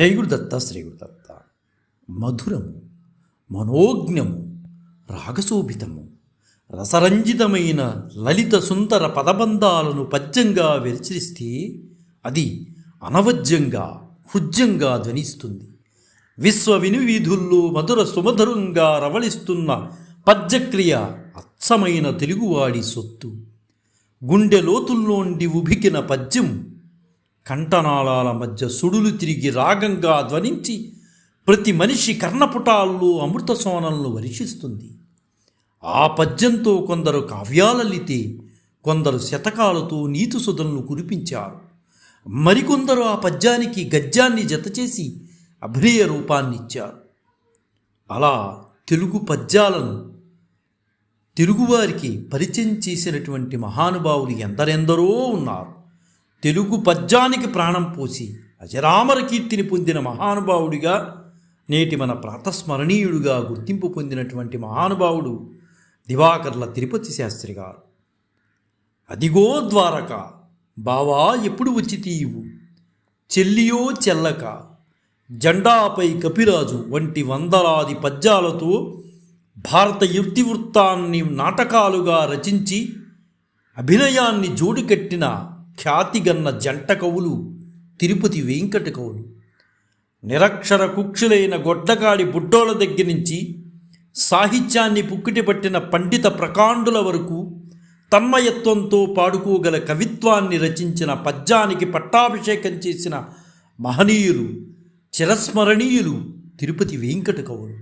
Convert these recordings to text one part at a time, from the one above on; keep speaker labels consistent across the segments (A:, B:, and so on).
A: జై గురుదత్త శ్రీ గురుదత్త మధురము మనోజ్ఞము రాగశోభితము రసరంజితమైన లలిత సుందర పదబంధాలను పద్యంగా విరచిస్తే అది అనవద్యంగా హృద్యంగా ధ్వనిస్తుంది. విశ్వ వినువీధుల్లో మధుర సుమధురంగా రవళిస్తున్న పద్యక్రియ అచ్చమైన తెలుగువాడి సొత్తు. గుండె లోతుల్లోండి ఉభికిన పద్యం కంఠనాళాల మధ్య సుడులు తిరిగి రాగంగా ధ్వనించి ప్రతి మనిషి కర్ణపుటాల్లో అమృత సోనలను వర్షిస్తుంది. ఆ పద్యంతో కొందరు కావ్యాలలితే కొందరు శతకాలతో నీతి సుధలను కురిపించారు. మరికొందరు ఆ పద్యానికి గద్యాన్ని జతచేసి అభినయ రూపాన్నిచ్చారు. అలా తెలుగు పద్యాలను తెలుగువారికి పరిచయం చేసినటువంటి మహానుభావులు ఎందరెందరో ఉన్నారు. తెలుగు పద్యానికి ప్రాణం పోసి అజరామర కీర్తిని పొందిన మహానుభావుడిగా నేటి మన ప్రాతస్మరణీయుడుగా గుర్తింపు పొందినటువంటి మహానుభావుడు దివాకర్ల తిరుపతి శాస్త్రి గారు. అదిగో ద్వారక బావా ఎప్పుడు వచ్చి తీయువు చెల్లియో చెల్లక జెండాపై కపిరాజు వంటి వందలాది పద్యాలతో భారత వృత్తాన్ని నాటకాలుగా రచించి అభినయాన్ని జోడికట్టిన ఖ్యాతిగన్న జంట కవులు తిరుపతి వెంకట కవులు. నిరక్షర కుక్షులైన గొడ్డగాడి బుడ్డోల దగ్గర నుంచి సాహిత్యాన్ని పుక్కిటిపట్టిన పండిత ప్రకాండుల వరకు తన్మయత్వంతో పాడుకోగల కవిత్వాన్ని రచించిన పద్యానికి పట్టాభిషేకం చేసిన మహనీయులు చిరస్మరణీయులు తిరుపతి వెంకట కవులు.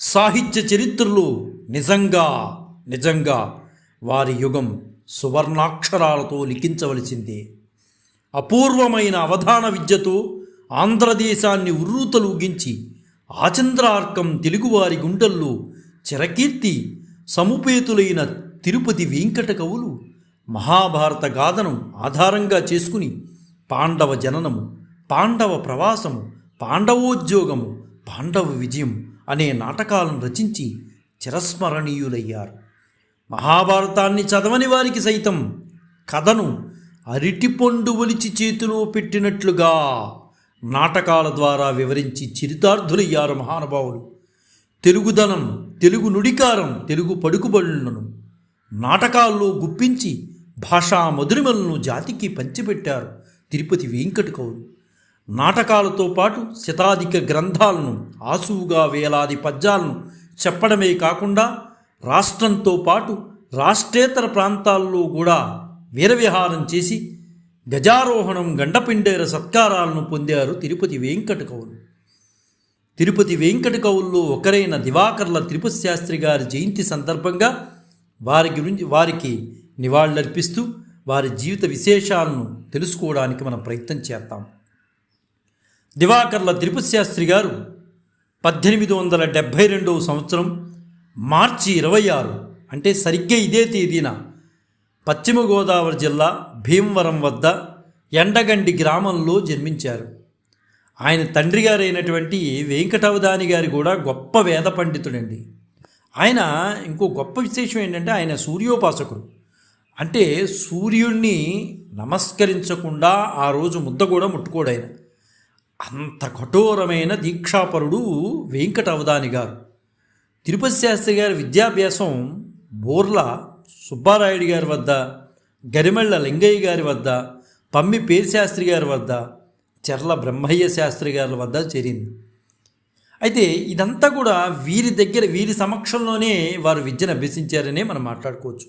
A: సాహిత్య చరిత్రలో నిజంగా నిజంగా వారి యుగం సువర్ణాక్షరాలతో లిఖించవలసిందే. అపూర్వమైన అవధాన విద్యతో ఆంధ్రదేశాన్ని ఉర్రూతలూగించి ఆచంద్రార్కం తెలుగువారి గుండెల్లో చిరకీర్తి సముపేతులైన తిరుపతి వెంకట కవులు మహాభారత గాథను ఆధారంగా చేసుకుని పాండవ జననము పాండవ ప్రవాసము పాండవోద్యోగము పాండవ విజయం అనే నాటకాలను రచించి చిరస్మరణీయులయ్యారు. మహాభారతాన్ని చదవని వారికి సైతం కథను అరిటిపండు ఒలిచి చేతిలో పెట్టినట్లుగా నాటకాల ద్వారా వివరించి చరితార్థులయ్యారు మహానుభావులు. తెలుగుదనం తెలుగు నుడికారం తెలుగు పడుకుబడులను నాటకాల్లో గుప్పించి భాషా మధురిమలను జాతికి పంచిపెట్టారు తిరుపతి వెంకట కవులు నాటకాలతో పాటు శతాధిక గ్రంథాలను ఆసువుగా వేలాది పద్యాలను చెప్పడమే కాకుండా రాష్ట్రంతో పాటు రాష్ట్రేతర ప్రాంతాల్లో కూడా వీరవిహారం చేసి గజారోహణం గండపిండేర సత్కారాలను పొందారు తిరుపతి వెంకట కవులు తిరుపతి వెంకట కవుల్లో ఒకరైన దివాకర్ల తిరుపతి శాస్త్రి గారి జయంతి సందర్భంగా వారి గురించి వారికి నివాళులర్పిస్తూ వారి జీవిత విశేషాలను తెలుసుకోవడానికి మనం ప్రయత్నం చేద్దాం. దివాకర్ల తిరుపతి శాస్త్రి గారు పద్దెనిమిది వందల డెబ్భై రెండవ సంవత్సరం మార్చి ఇరవై ఆరు అంటే సరిగ్గా ఇదే తేదీన పశ్చిమ గోదావరి జిల్లా భీమవరం వద్ద ఎండగండి గ్రామంలో జన్మించారు. ఆయన తండ్రి గారైనటువంటి వెంకటవదాని గారి కూడా గొప్ప వేద పండితుడండి. ఆయన ఇంకో గొప్ప విశేషం ఏంటంటే ఆయన సూర్యోపాసకుడు. అంటే సూర్యుణ్ణి నమస్కరించకుండా ఆ రోజు ముద్ద కూడా ముట్టుకోడు ఆయన. అంత కఠోరమైన దీక్షాపరుడు వెంకట అవధాని గారు. తిరుపతి శాస్త్రి గారి విద్యాభ్యాసం బోర్ల సుబ్బారాయుడు గారి వద్ద గరిమెళ్ళ లింగయ్య గారి వద్ద పమ్మి పేరుశాస్త్రి గారి వద్ద చెర్ల బ్రహ్మయ్య శాస్త్రి గారి వద్ద చేరింది. అయితే ఇదంతా కూడా వీరి దగ్గర వీరి సమక్షంలోనే వారు విద్యను అభ్యసించారనే మనం మాట్లాడుకోవచ్చు.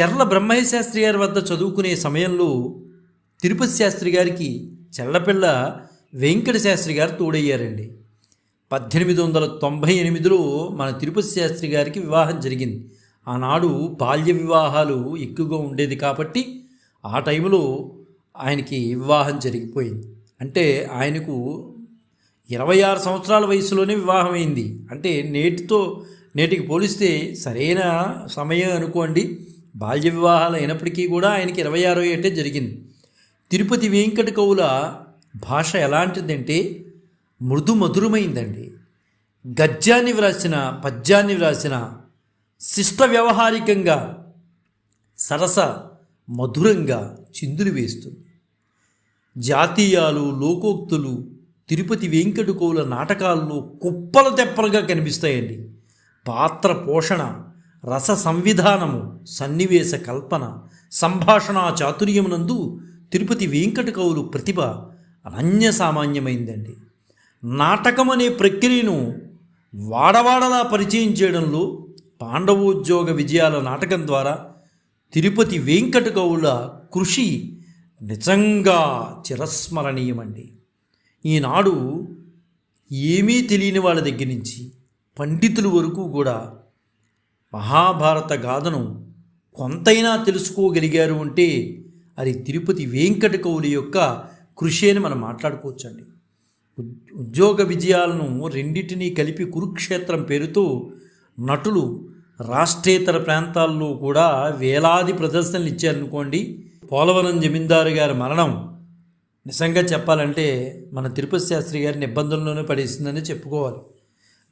A: చెర్ల బ్రహ్మయ్య శాస్త్రి గారి వద్ద చదువుకునే సమయంలో తిరుపతి శాస్త్రి గారికి చెల్లపిల్ల వెంకట శాస్త్రి గారు తోడయ్యారండి. పద్దెనిమిది వందల తొంభై ఎనిమిదిలో మన తిరుపతి శాస్త్రి గారికి వివాహం జరిగింది. ఆనాడు బాల్య వివాహాలు ఎక్కువగా ఉండేది కాబట్టి ఆ టైంలో ఆయనకి వివాహం జరిగిపోయింది. అంటే ఆయనకు ఇరవై ఆరు సంవత్సరాల వయసులోనే వివాహం అయింది అంటే నేటితో నేటికి పోలిస్తే సరైన సమయం అనుకోండి. బాల్య వివాహాలు అయినప్పటికీ కూడా ఆయనకి ఇరవై ఆరో ఏటే జరిగింది. తిరుపతి వెంకట కవుల భాష ఎలాంటిదంటే మృదు మధురమైందండి గద్యాన్ని వ్రాసిన పద్యాన్ని వ్రాసిన శిష్ట వ్యవహారికంగా సరస మధురంగా చిందులు వేస్తుంది. జాతీయాలు లోకోక్తులు తిరుపతి వెంకటకోవుల నాటకాల్లో కుప్పల తెప్పలుగా కనిపిస్తాయండి. పాత్ర పోషణ రస సంవిధానము సన్నివేశ కల్పన సంభాషణ చాతుర్యమునందు తిరుపతి వెంకటకవులు ప్రతిభ అనన్య సామాన్యమైందండి. నాటకం అనే ప్రక్రియను వాడవాడలా పరిచయం చేయడంలో పాండవోద్యోగ విజయాల నాటకం ద్వారా తిరుపతి వెంకట కవుల కృషి నిజంగా చిరస్మరణీయమండి. ఈనాడు ఏమీ తెలియని వాళ్ళ దగ్గర నుంచి పండితుల వరకు కూడా మహాభారత గాథను కొంతైనా తెలుసుకోగలిగారు అంటే అది తిరుపతి వెంకట కవుల యొక్క కృషి అని మనం మాట్లాడుకోవచ్చండి. ఉద్యోగ విజయాలను రెండింటినీ కలిపి కురుక్షేత్రం పేరుతో నటులు రాష్ట్రేతర ప్రాంతాల్లో కూడా వేలాది ప్రదర్శనలు ఇచ్చారనుకోండి. పోలవరం జమీందారు గారి మరణం నిజంగా చెప్పాలంటే మన తిరుపతి శాస్త్రి గారిని ఇబ్బందుల్లోనే పడేసిందని చెప్పుకోవాలి.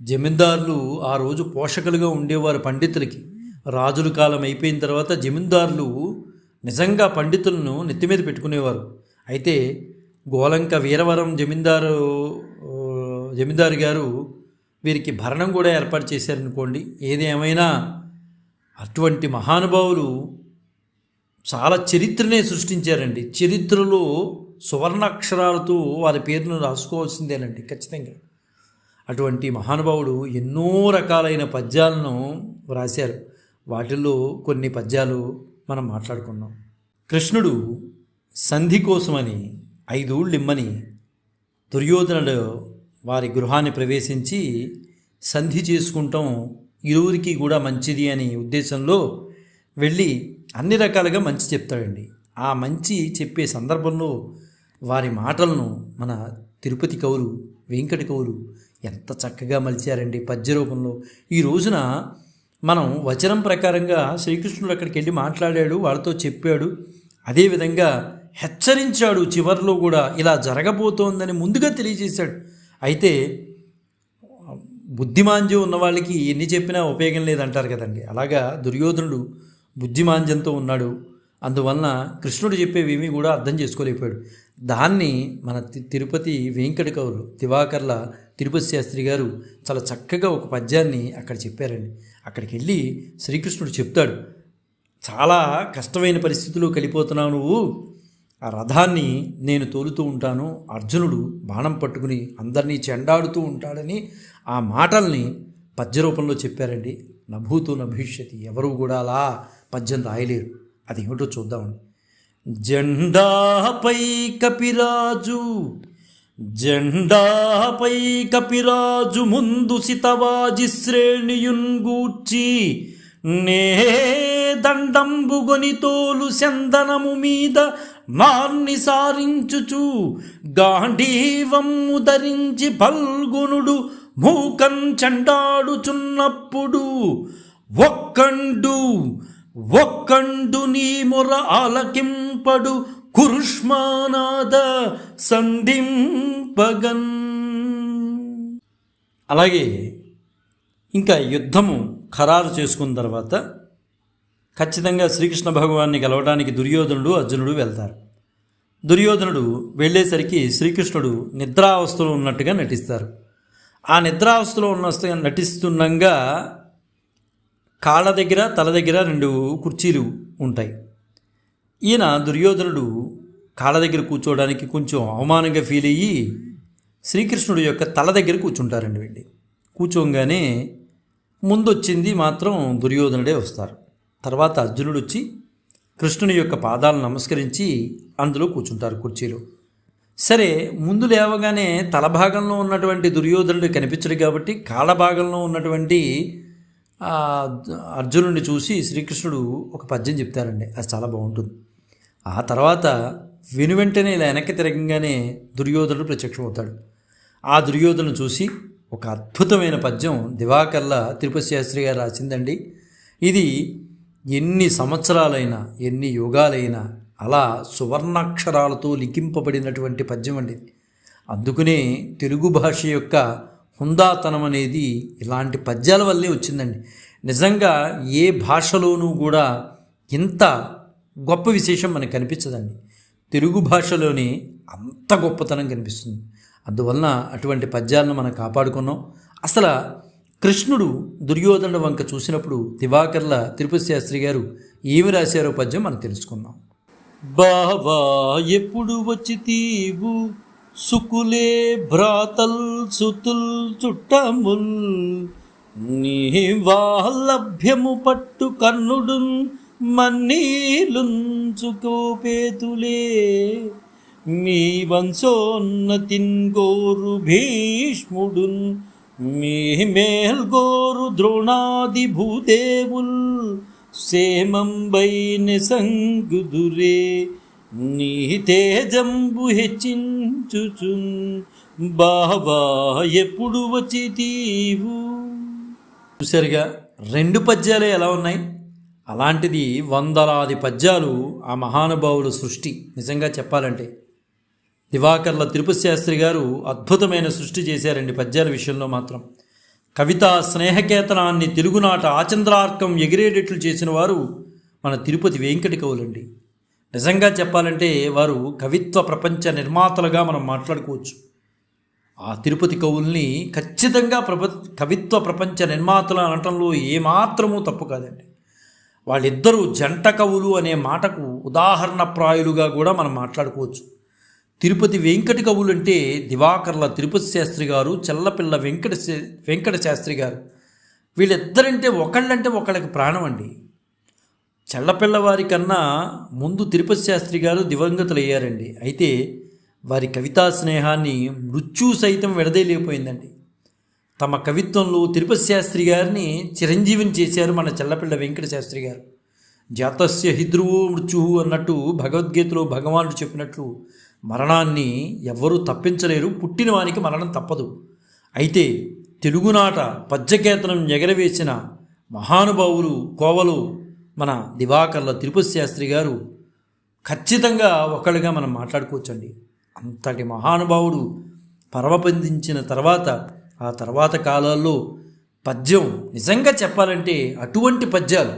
A: జమీందారులు ఆ రోజు పోషకులుగా ఉండేవారు పండితులకి. రాజుల కాలం అయిపోయిన తర్వాత జమీందారులు నిజంగా పండితులను నెత్తి మీద పెట్టుకునేవారు. అయితే గోలంక వీరవరం జమీందారు జమీందారు గారు వీరికి భరణం కూడా ఏర్పాటు చేశారనుకోండి. ఏదేమైనా అటువంటి మహానుభావులు చాలా చరిత్రనే సృష్టించారండి. చరిత్రలో సువర్ణాక్షరాలతో వారి పేరును రాసుకోవాల్సిందేనండి ఖచ్చితంగా. అటువంటి మహానుభావుడు ఎన్నో రకాలైన పద్యాలను వ్రాశారు. వాటిల్లో కొన్ని పద్యాలు మనం మాట్లాడుకున్నాం. కృష్ణుడు సంధి కోసమని ఐదు ఇమ్మని దుర్యోధనుడు వారి గృహాన్ని ప్రవేశించి సంధి చేసుకుంటాం. ఇరువురికి కూడా మంచిది అనే ఉద్దేశంలో వెళ్ళి అన్ని రకాలుగా మంచి చెప్తాడండి. ఆ మంచి చెప్పే సందర్భంలో వారి మాటలను మన తిరుపతి కవులు వెంకట కవులు ఎంత చక్కగా మలిచారండి పద్య రూపంలో. ఈ రోజున మనం వచనం ప్రకారంగా శ్రీకృష్ణుడు అక్కడికి వెళ్ళి మాట్లాడాడు వాళ్ళతో చెప్పాడు. అదేవిధంగా హెచ్చరించాడు చివరిలో కూడా ఇలా జరగబోతోందని ముందుగా తెలియజేశాడు. అయితే బుద్ధిమాంద్యం ఉన్న వాళ్ళకి ఎన్ని చెప్పినా ఉపయోగం లేదంటారు కదండి. అలాగా దుర్యోధనుడు బుద్ధిమాంద్యంతో ఉన్నాడు. అందువలన కృష్ణుడు చెప్పేవేమీ కూడా అర్థం చేసుకోలేకపోయాడు. దాన్ని మన తి- తిరుపతి వెంకట కవులు దివాకర్ల తిరుపతి శాస్త్రి గారు చాలా చక్కగా ఒక పద్యాన్ని అక్కడ చెప్పారండి. అక్కడికి వెళ్ళి శ్రీకృష్ణుడు చెప్తాడు చాలా కష్టమైన పరిస్థితిలోకి కలిపోతున్నావు నువ్వు. ఆ రథాన్ని నేను తోలుతూ ఉంటాను. అర్జునుడు బాణం పట్టుకుని అందరినీ చెండాడుతూ ఉంటాడని ఆ మాటల్ని పద్య రూపంలో చెప్పారండి. నభూతు నభవిష్యతి ఎవరు కూడా అలా పద్యం రాయలేరు. అది ఏమిటో చూద్దామండి జెండాపై కపిరాజు జెండాపై కపిరాజు ముందు సితవాజి శ్రేణియున్ గూర్చి నే దండంబుగొని తోలు చందనము మీద నార్ని సారించుచు గాంధీవమ్ము ధరించి పల్గునుడు మూకం చెండాడుచున్నప్పుడు ఒక్కండు ఒక్కండు నీ మొర ఆలకింపడు కురుష్మానాద సంధింపగన్. అలాగే ఇంకా యుద్ధము ఖరారు చేసుకున్న తర్వాత ఖచ్చితంగా శ్రీకృష్ణ భగవాన్ని గెలవడానికి దుర్యోధనుడు అర్జునుడు వెళ్తారు. దుర్యోధనుడు వెళ్ళేసరికి శ్రీకృష్ణుడు నిద్రావస్థలో ఉన్నట్టుగా నటిస్తారు. ఆ నిద్రావస్థలో ఉన్న నటిస్తుండగా కాళ్ళ దగ్గర తల దగ్గర రెండు కుర్చీలు ఉంటాయి. ఈయన దుర్యోధనుడు కాళ్ళ దగ్గర కూర్చోవడానికి కొంచెం అవమానంగా ఫీల్ అయ్యి శ్రీకృష్ణుడు యొక్క తల దగ్గర కూర్చుంటారండి వెళ్ళి. కూర్చోగానే ముందొచ్చింది మాత్రం దుర్యోధనుడే వస్తారు. తర్వాత అర్జునుడు వచ్చి కృష్ణుని యొక్క పాదాలను నమస్కరించి అందులో కూర్చుంటారు కుర్చీలో. సరే ముందు లేవగానే తల భాగంలో ఉన్నటువంటి దుర్యోధనుడు కనిపించడు కాబట్టి కాళ్ళ భాగంలో ఉన్నటువంటి అర్జునుడిని చూసి శ్రీకృష్ణుడు ఒక పద్యం చెప్తారండి. అది చాలా బాగుంటుంది. ఆ తర్వాత వెను వెంటనే ఇలా వెనక్కి తిరగంగానే దుర్యోధనుడు ప్రత్యక్షమవుతాడు. ఆ దుర్యోధను చూసి ఒక అద్భుతమైన పద్యం దివాకర్ల తిరుపతి శాస్త్రి గారు రాసిందండి. ఇది ఎన్ని సంవత్సరాలైనా ఎన్ని యుగాలైనా అలా సువర్ణాక్షరాలతో లిఖింపబడినటువంటి పద్యం అండి. ఇది. అందుకనే తెలుగు భాష యొక్క హుందాతనం అనేది ఇలాంటి పద్యాల వల్లే వచ్చిందండి. నిజంగా ఏ భాషలోనూ కూడా ఇంత గొప్ప విశేషం మనకు కనిపించదండి. తెలుగు భాషలోనే అంత గొప్పతనం కనిపిస్తుంది. అందువలన అటువంటి పద్యాలను మనం కాపాడుకున్నాం. అసలు కృష్ణుడు దుర్యోధనుడు వంక చూసినప్పుడు దివాకర్ల తిరుపతి శాస్త్రి గారు ఏమి రాశారో పద్యం మనం తెలుసుకుందాం. బావా ఎప్పుడు వచ్చి తీవు? సుకులే భ్రాతల్ సుతుల్ చుట్టముల్. నీ వాలభ్యము పట్టు కన్నుడు మన్నీలుంచుకోపేతులే మీ వంశోన్నతిన్ గోరు భీష్ముడున్ మేల్గోరు ద్రోణాది భూదేవుల్ సేమంబైన సంగుదురే నీ తేజంబు హెచ్చించుచున్ బావా ఎప్పుడు వచ్చి తీవు చూసారుగా రెండు పద్యాలే ఎలా ఉన్నాయి? అలాంటిది వందలాది పద్యాలు ఆ మహానుభావుల సృష్టి నిజంగా చెప్పాలంటే. దివాకర్ల తిరుపతి శాస్త్రి గారు అద్భుతమైన సృష్టి చేశారండి పద్యాల విషయంలో మాత్రం. కవిత స్నేహకేతనాన్ని తెలుగునాట ఆచంద్రార్కం ఎగిరేటట్లు చేసిన వారు మన తిరుపతి వెంకట కవులండి నిజంగా చెప్పాలంటే వారు కవిత్వ ప్రపంచ నిర్మాతలుగా మనం మాట్లాడుకోవచ్చు. ఆ తిరుపతి కవుల్ని ఖచ్చితంగా ప్రప కవిత్వ ప్రపంచ నిర్మాతలు అనటంలో ఏమాత్రమూ తప్పు కాదండి. వాళ్ళిద్దరూ జంట కవులు అనే మాటకు ఉదాహరణ ప్రాయులుగా కూడా మనం మాట్లాడుకోవచ్చు. తిరుపతి వెంకట కవులు అంటే దివాకర్ల తిరుపతి శాస్త్రి గారు చెల్లపిల్ల వెంకట శా- వెంకట శాస్త్రి గారు. వీళ్ళిద్దరంటే ఒకళ్ళంటే ఒకళ్ళకి ప్రాణం అండి. చెల్లపిల్లవారి కన్నా ముందు తిరుపతి శాస్త్రి గారు దివంగతులయ్యారండి. అయితే వారి కవితా స్నేహాన్ని మృత్యు సైతం విడదీయలేకపోయిందండి. తమ కవిత్వంలో తిరుపతి శాస్త్రి గారిని చిరంజీవిని చేశారు మన చెల్లపిల్ల వెంకట శాస్త్రి గారు. జాతస్య హిద్రువు మృత్యువు అన్నట్టు భగవద్గీతలో భగవానుడు చెప్పినట్లు మరణాన్ని ఎవ్వరూ తప్పించలేరు. పుట్టిన వానికి మరణం తప్పదు. అయితే తెలుగునాట పద్యకేతనం ఎగరవేసిన మహానుభావులు కోవలు మన దివాకర్ల తిరుపతి శాస్త్రి గారు ఖచ్చితంగా ఒకళ్ళుగా మనం మాట్లాడుకోవచ్చండి. అంతటి మహానుభావుడు పరమపందించిన తర్వాత ఆ తర్వాత కాలాల్లో పద్యం నిజంగా చెప్పాలంటే అటువంటి పద్యాలు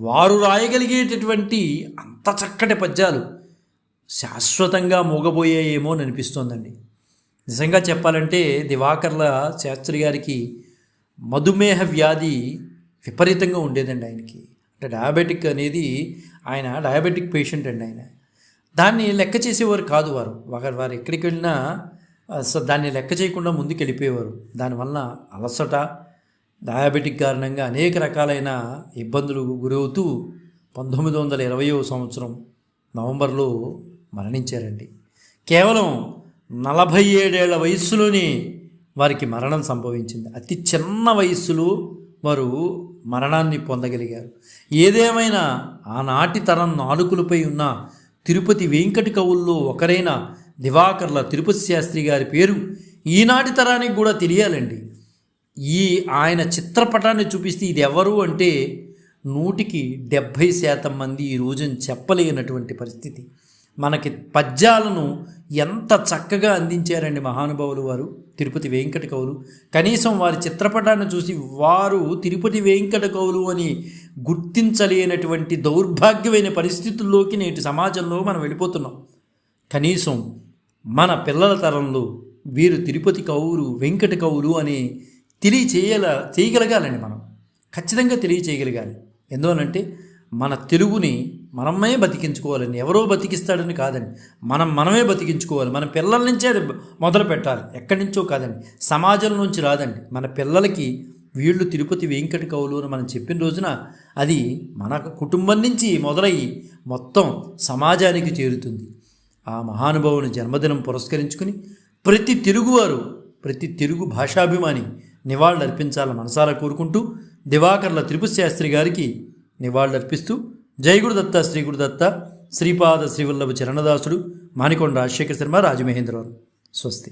A: వారు రాయగలిగేటటువంటి అంత చక్కటి పద్యాలు. శాశ్వతంగా మూగబోయాయేమో అని అనిపిస్తోందండి. నిజంగా చెప్పాలంటే దివాకర్ల శాస్త్రి గారికి మధుమేహ వ్యాధి విపరీతంగా ఉండేదండి ఆయనకి. అంటే డయాబెటిక్ అనేది ఆయన డయాబెటిక్ పేషెంట్ అండి ఆయన. దాన్ని లెక్క చేసేవారు కాదు వారు. వారు వారు ఎక్కడికి వెళ్ళినా అసలు దాన్ని లెక్క చేయకుండా ముందుకు వెళ్ళిపోయేవారు దానివల్ల అలసట డయాబెటిక్ కారణంగా అనేక రకాలైన ఇబ్బందులు గురవుతూ పంతొమ్మిది వందల ఇరవయో సంవత్సరం నవంబర్లో మరణించారండి. కేవలం నలభై ఏడేళ్ళ వయస్సులోనే వారికి మరణం సంభవించింది. అతి చిన్న వయస్సులో వారు మరణాన్ని పొందగలిగారు. ఏదేమైనా ఆనాటి తరం నాలుకలపై ఉన్న తిరుపతి వెంకటి కవుల్లో ఒకరైన దివాకర్ల తిరుపతి శాస్త్రి గారి పేరు ఈనాటి తరానికి కూడా తెలియాలండి. ఈ ఆయన చిత్రపటాన్ని చూపిస్తే ఇది ఎవరు అంటే నూటికి డెబ్భై శాతం మంది ఈ రోజున చెప్పలేనటువంటి పరిస్థితి. మనకి పద్యాలను ఎంత చక్కగా అందించారండి మహానుభావులు వారు. తిరుపతి వెంకట కవులు. కనీసం వారి చిత్రపటాన్ని చూసి వారు తిరుపతి వెంకట కవులు అని గుర్తించలేనటువంటి దౌర్భాగ్యమైన పరిస్థితుల్లోకి నేటి సమాజంలో మనం వెళ్ళిపోతున్నాం. కనీసం మన పిల్లల తరంలో వీరు తిరుపతి కవులు వెంకట కవులు అని తెలియచేయల చేయగలగాలండి మనం. ఖచ్చితంగా తెలియచేయగలగాలి. ఎందువనంటే మన తెలుగుని మనమే బతికించుకోవాలని ఎవరో బతికిస్తాడని కాదండి. మనం మనమే బతికించుకోవాలి. మన పిల్లల నుంచే మొదలు పెట్టాలి. ఎక్కడి నుంచో కాదండి. సమాజం నుంచి రాదండి. మన పిల్లలకి వీళ్ళు తిరుపతి వెంకట కవులు అని మనం చెప్పిన రోజున అది మన కుటుంబం నుంచి మొదలయ్యి మొత్తం సమాజానికి చేరుతుంది. ఆ మహానుభావుని జన్మదినం పురస్కరించుకుని ప్రతి తెలుగువారు ప్రతి తెలుగు భాషాభిమాని నివాళులర్పించాలని మనసారా కోరుకుంటూ దివాకర్ల త్రిపుశాస్త్రి శాస్త్రి గారికి నివాళులర్పిస్తూ జై గురుదత్త శ్రీ గురుదత్త శ్రీపాద శ్రీవల్లభ చరణదాసుడు మాణికొండ రాజశేఖర శర్మ రాజమహేంద్రవరం స్వస్తి.